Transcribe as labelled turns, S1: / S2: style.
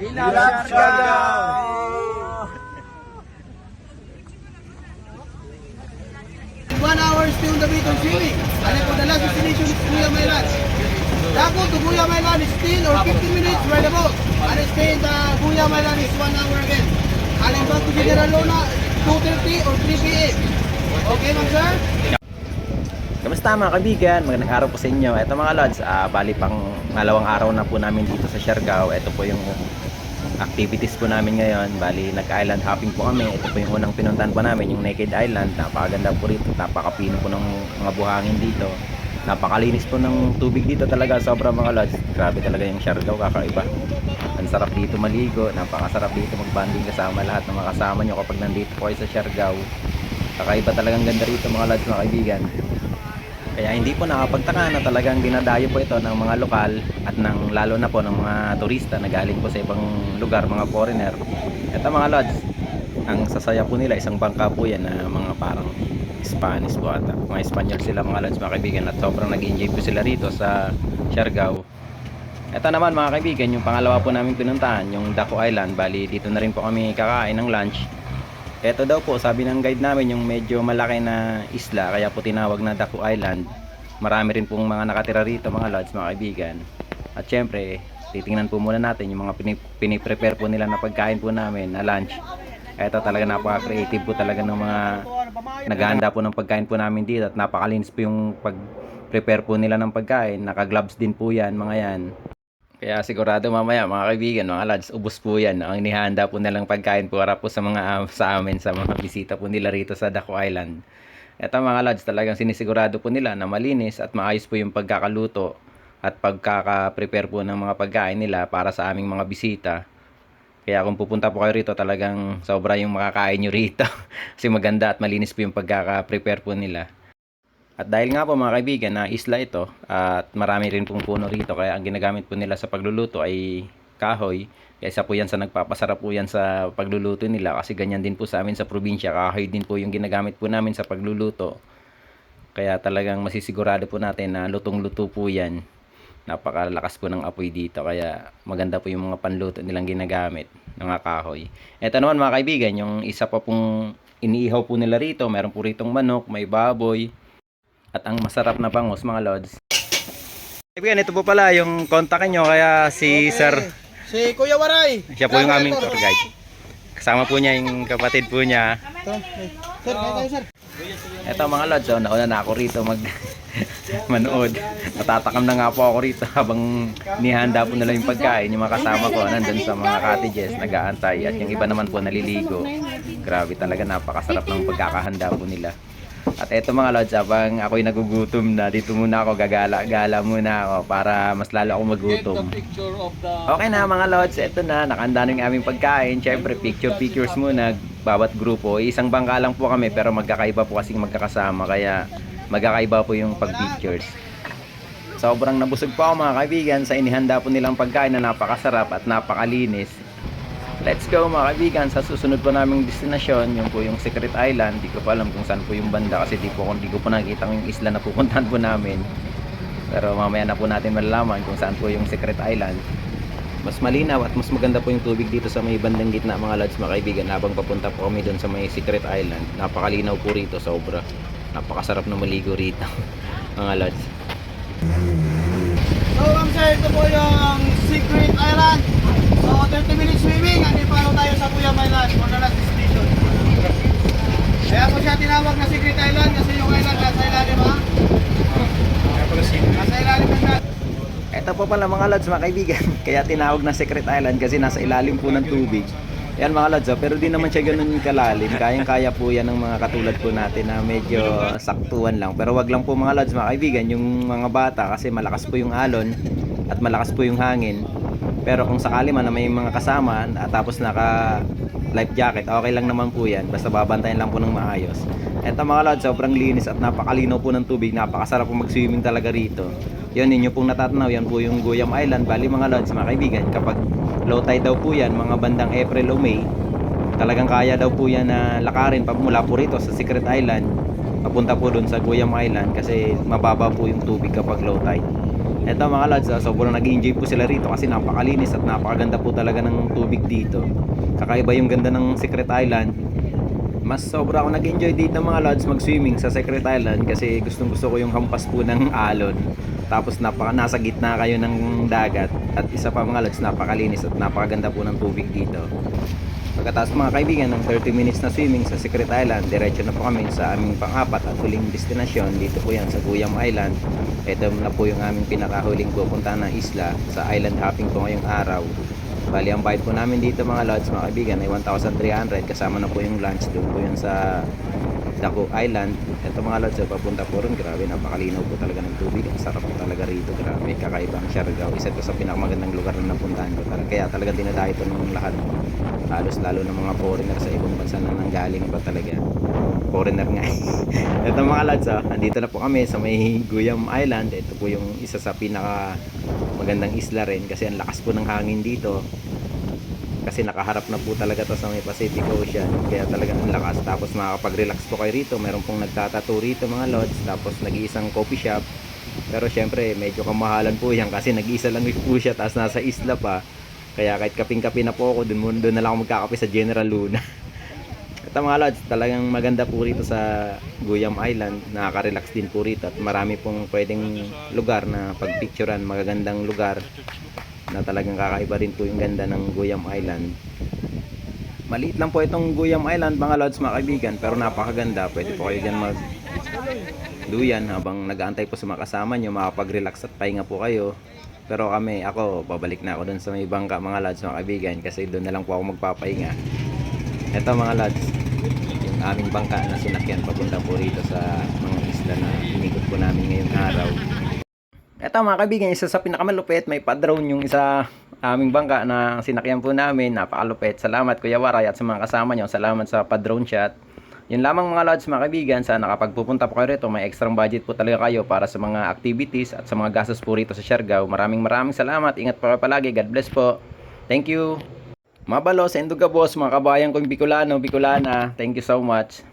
S1: We love Siargao!
S2: One hour still the beat on swimming. And for the last destination is Kuya Mailan. Dapo to Kuya Mailan is still or 15 minutes by the boat. Stay in the Kuya Mailan is one hour again. And then back to General Luna, 2.30 or 3 p.m. Okay, ma'am sir?
S3: Kamusta mga kaibigan? Magandang araw po sa inyo. Ito mga lods, ah, bali pang malawang araw na po namin dito sa Siargao. Ito po yung activities po namin ngayon. Bali, nag-island hopping po kami. Ito po yung unang pinuntahan po namin, yung Naked Island. Napakaganda po rito. Napakapino po ng mga buhangin dito. Napakalinis po ng tubig dito talaga. Sobra mga lods. Grabe talaga yung Siargao, kakaiba. Ang sarap dito maligo. Napakasarap dito magbanding kasama lahat ng mga kasama nyo kapag nandito po kayo sa Siargao. Kakaiba talagang ganda rito mga lods mga kaibigan. Kaya hindi po nakapagtaka na talagang dinadayo po ito ng mga lokal at ng lalo na po ng mga turista na galing po sa ibang lugar, mga foreigner. Ito mga lods, ang sasaya po nila, isang bangka po yan na mga parang Spanish po ata. Mga Espanyol sila mga lods, mga kaibigan at sobrang nag-enjoy po sila rito sa Siargao. Ito naman mga kaibigan, yung pangalawa po namin pinuntahan, yung Daco Island. Bali, dito na rin po kami kakain ng lunch. Ito daw po, sabi ng guide namin, yung medyo malaki na isla, kaya po tinawag na Daku Island. Marami rin pong mga nakatira rito, mga lods, mga kaibigan. At syempre, titingnan po muna natin yung mga pinip- piniprepare po nila na pagkain po namin, na lunch. Ito talaga napaka-creative po talaga ng mga naghahanda po ng pagkain po namin dito at napakalinis po yung pag-prepare po nila ng pagkain. Naka-gloves din po yan, mga yan. Kaya sigurado mamaya mga kaibigan, mga lads, ubos po yan. Ang inihanda po nilang pagkain para po sa mga ah, sa amin, sa mga bisita po nila rito sa Daco Island. Ito mga lads, talagang sinisigurado po nila na malinis at maayos po yung pagkakaluto at pagkaka-prepare po ng mga pagkain nila para sa aming mga bisita. Kaya kung pupunta po kayo rito, talagang sobra yung makakain nyo rito. Kasi maganda at malinis po yung pagkaka-prepare po nila. At dahil nga po mga kaibigan na isla ito at marami rin pong puno rito kaya ang ginagamit po nila sa pagluluto ay kahoy. Kaya isa po yan sa nagpapasarap po yan sa pagluluto nila kasi ganyan din po sa amin sa probinsya. Kahoy din po yung ginagamit po namin sa pagluluto. Kaya talagang masisigurado po natin na lutong-luto po yan. Napakalakas po ng apoy dito kaya maganda po yung mga panluto nilang ginagamit ng mga kahoy. Ito naman mga kaibigan, yung isa pa pong iniihaw po nila rito. Meron po ritong manok, may baboy, at ang masarap na bangus mga lods. Kaibigan, ito po pala yung kontakin nyo kaya si Sir,
S2: Si Kuya Waray.
S3: siya po yung aming tour guide. Kasama po niya yung kapatid po niya.
S2: Eh. Sir, tayo sir.
S3: Ito mga lods, oh, nauna na ako rito mag manood. Matatakam na nga po ako rito habang nihanda po nila yung pagkain. Yung mga kasama ko nandun sa mga cottages, nag-aantay. At yung iba naman po naliligo. Grabe talaga, napakasarap ng pagkakahanda po nila. At eto mga lods, habang ako'y nagugutom na, dito muna ako, gagala-gala muna ako para mas lalo ako magutom. Okay na mga lods, eto na, nakanda na yung aming pagkain. Siyempre, picture-pictures muna, bawat grupo. Isang bangka lang po kami, pero magkakaiba po kasing magkakasama, kaya magkakaiba po yung pag-pictures. Sobrang nabusog po ako mga kaibigan sa inihanda po nilang pagkain na napakasarap at napakalinis. Let's go mga kaibigan sa susunod po naming destinasyon, yung po yung Secret Island. Di ko pa alam kung saan po yung banda kasi di po di ko po nakita yung isla na pupuntahan po namin. Pero mamaya na po natin malalaman kung saan po yung Secret Island. Mas malinaw at mas maganda po yung tubig dito sa may bandang gitna mga lads mga kaibigan habang papunta po kami doon sa may Secret Island. Napakalinaw po rito sobra. Napakasarap na maligo rito mga lads.
S2: So, sir, ito po yung Secret Island. So, 30 minutes swimming, and follow tayo sa Kuya Mailan for the last destination. Kaya po siya tinawag na Secret Island kasi yung island nasa ilalim ha. Nasa ilalim ng.
S3: Ito po pala mga lads mga kaibigan. Kaya tinawag na Secret Island kasi nasa ilalim po ng tubig. Yan mga lads, oh, pero di naman siya ganun kalalim. Kayang-kaya po yan ng mga katulad po natin na medyo saktuan lang. Pero wag lang po mga lads mga kaibigan, yung mga bata kasi malakas po yung alon at malakas po yung hangin. Pero kung sakali man na may mga kasama at tapos naka life jacket, okay lang naman po yan. Basta babantayan lang po ng maayos. Ito mga lads, sobrang linis at napakalinaw po ng tubig. Napakasarap po mag-swimming talaga rito. Yun, ninyo pong natatanaw, yan po yung Guyam Island. Bali mga lods, mga kaibigan, kapag low tide daw po yan, mga bandang April o May, talagang kaya daw po yan na lakarin mula po rito sa Secret Island, papunta po doon sa Guyam Island kasi mababa po yung tubig kapag low tide. Eto mga lads, ah, sobrang nag-enjoy po sila rito kasi napakalinis at napakaganda po talaga ng tubig dito. Kakaiba yung ganda ng Secret Island. Mas sobra ako nag-enjoy dito mga lads mag-swimming sa Secret Island kasi gustong gusto ko yung hampas po ng alon. Tapos napaka nasa gitna kayo ng dagat at isa pa mga lads napakalinis at napakaganda po ng tubig dito. Pagkatapos mga kaibigan ng 30 minutes na swimming sa Secret Island, diretso na po kami sa aming pang-apat at huling destinasyon. Dito po yan sa Guyam Island. Ito na po yung aming pinakahuling pupunta na isla sa island hopping po ngayong araw. Bali, ang bayad po namin dito mga lods, mga kaibigan, ay 1,300 kasama na po yung lunch doon po yun sa Daco Island. Ito mga lods, eh, papunta po ron. Grabe, napakalinaw po talaga ng tubig. Ang sarap po talaga rito. Grabe, kakaiba ang Siargao. Isa to sa pinakamagandang lugar na napuntahan ko. Talaga, kaya talaga dinadayo ito ng lahat. Halos lalo ng mga foreigner sa ibang bansa na nanggaling pa talaga. Foreigner nga. ito mga lods, ah, andito na po kami sa may Guyam Island. Ito po yung isa sa pinaka magandang isla rin kasi ang lakas po ng hangin dito kasi nakaharap na po talaga to sa may Pacific Ocean. Kaya talagang ang lakas. Tapos makakapag-relax po kayo rito. Meron pong nagtatato rito mga lodge tapos nag-iisang coffee shop. Pero syempre medyo kamahalan po yan kasi nag-iisa lang po siya tapos nasa isla pa. Kaya kahit kaping-kapi na po ako dun, dun na lang ako magkakape sa General Luna. Ito mga lodge, talagang maganda po rito sa Guyam Island. Nakaka-relax din po rito. At marami pong pwedeng lugar na pagpicturean, magagandang lugar na talagang kakaiba rin po yung ganda ng Guyam Island. Maliit lang po itong Guyam Island mga lodge mga kaibigan pero napakaganda. Pwede po kayo dyan mag duyan habang nag-aantay po sa mga kasama nyo makapag-relax at pahinga po kayo. Pero kami, ako, babalik na ako doon sa may bangka mga lads mga kaibigan kasi doon na lang po ako magpapahinga. Ito mga lads, yung aming bangka na sinakyan papunta po rito sa mga isla na inikot po namin ngayong araw. Ito mga kaibigan, isa sa pinakamalupit, may pa-drone yung isa aming bangka na sinakyan po namin. Napakalupit. Salamat Kuya Waray at sa mga kasama nyo. Salamat sa pa-drone shot. Yun lamang mga lods mga kaibigan, sana kapag po kayo rito, may extra budget po talaga kayo para sa mga activities at sa mga gastos po rito sa Siargao. Maraming maraming salamat. Ingat po kayo palagi. God bless po. Thank you. Mabalo sa Indugabos, mga kabayan kong Bicolano, Bicolana. Thank you so much.